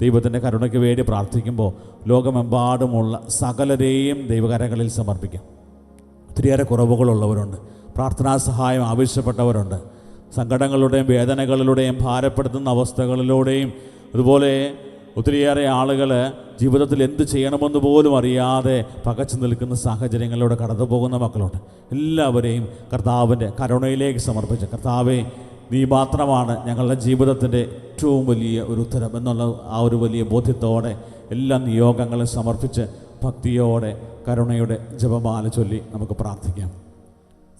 ദൈവത്തിന്റെ കരുണയ്ക്ക് വേണ്ടി പ്രാർത്ഥിക്കുമ്പോൾ ലോകമെമ്പാടുമുള്ള സകലരെയും ദൈവകരങ്ങളിൽ സമർപ്പിക്കാം. ഒത്തിരിയേറെ കുറവുകളുള്ളവരുണ്ട്. പ്രാർത്ഥനാ സഹായം ആവശ്യപ്പെട്ടവരുണ്ട്. സങ്കടങ്ങളുടെയും വേദനകളിലൂടെയും ഭാരപ്പെടുത്തുന്ന അവസ്ഥകളിലൂടെയും അതുപോലെ ഒത്തിരിയേറെ ആളുകൾ ജീവിതത്തിൽ എന്ത് ചെയ്യണമെന്ന് പോലും അറിയാതെ പകച്ചു നിൽക്കുന്ന സാഹചര്യങ്ങളിലൂടെ കടന്നു പോകുന്ന മക്കളുണ്ട്. എല്ലാവരെയും കർത്താവിന്റെ കരുണയിലേക്ക് സമർപ്പിച്ച് കർത്താവെ നീ മാത്രമാണ് ഞങ്ങളുടെ ജീവിതത്തിന്റെ ഏറ്റവും വലിയ ഒരു ഉത്തരം എന്നുള്ള ആ ഒരു വലിയ ബോധ്യത്തോടെ എല്ലാ നിയോഗങ്ങളും സമർപ്പിച്ച് ഭക്തിയോടെ കരുണയുടെ ജപമാല ചൊല്ലി നമുക്ക് പ്രാർത്ഥിക്കാം.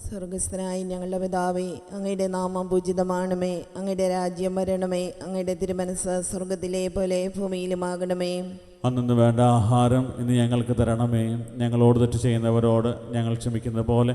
സ്വർഗസ്ഥനായ ഞങ്ങളുടെ പിതാവേ അങ്ങയുടെ നാമം പൂജിതമാണമേ അങ്ങയുടെ രാജ്യം വരണമേ അങ്ങയുടെ തിരുമനസ് സ്വർഗത്തിലെ പോലെ ഭൂമിയിലുമാകണമേ. അന്നു വേണ്ട ആഹാരം ഇന്ന് ഞങ്ങൾക്ക് തരണമേ. ഞങ്ങളോട് തെറ്റ് ചെയ്യുന്നവരോട് ഞങ്ങൾ ക്ഷമിക്കുന്ന പോലെ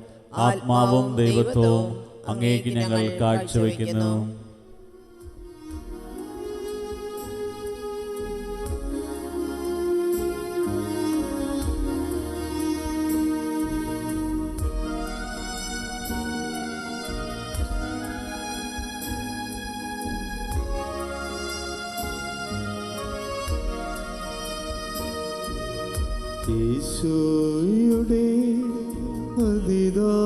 ആത്മാവും ദൈവത്വവും അങ്ങേക്ക് ഞങ്ങൾ കാഴ്ചവെക്കുന്നു. യേശോയുടെ അതിദാരുണമാ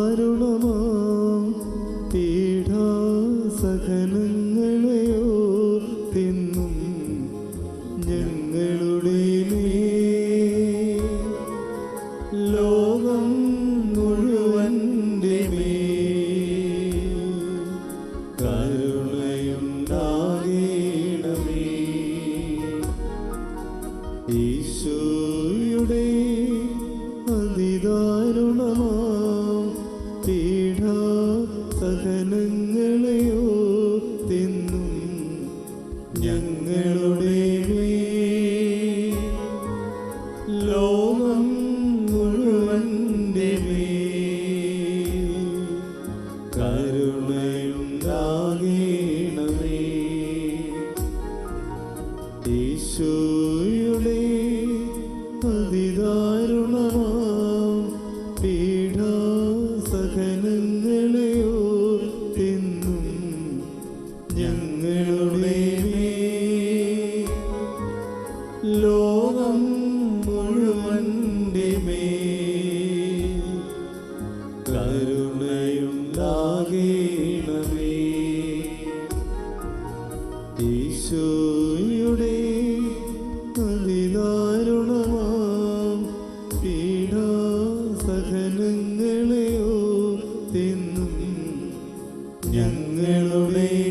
ലോകം ഞങ്ങളുടെ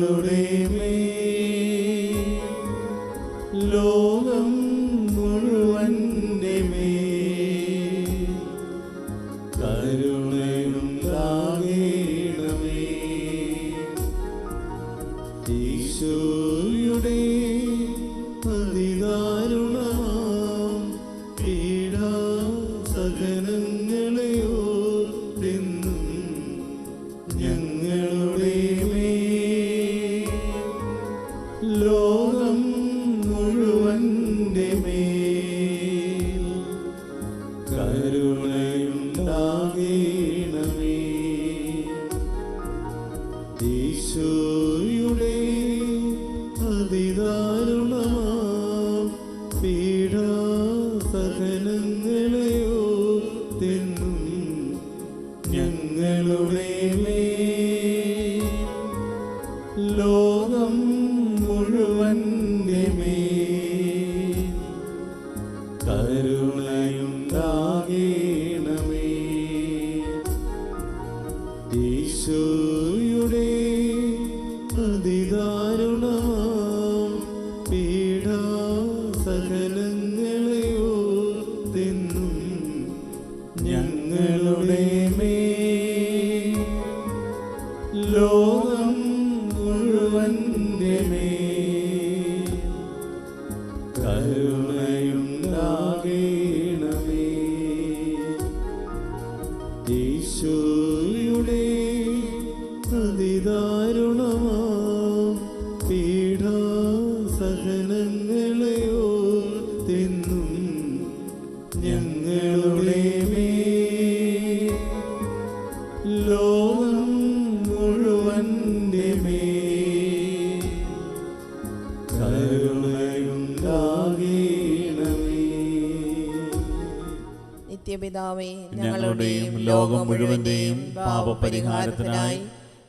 ഞങ്ങളുടെ पीडोपदे അതിദാരുണമാ. സഹനങ്ങളെയോ ലോകം മേ. നിത്യപിതാവേ ഞങ്ങളുടെയും ലോകം മുഴുവന്റെയും പാപപരിഹാരത്തിനായി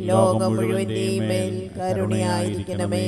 ലോകം മുഴുവന്റെയും മേൽ കരുണയായിരിക്കണമേ.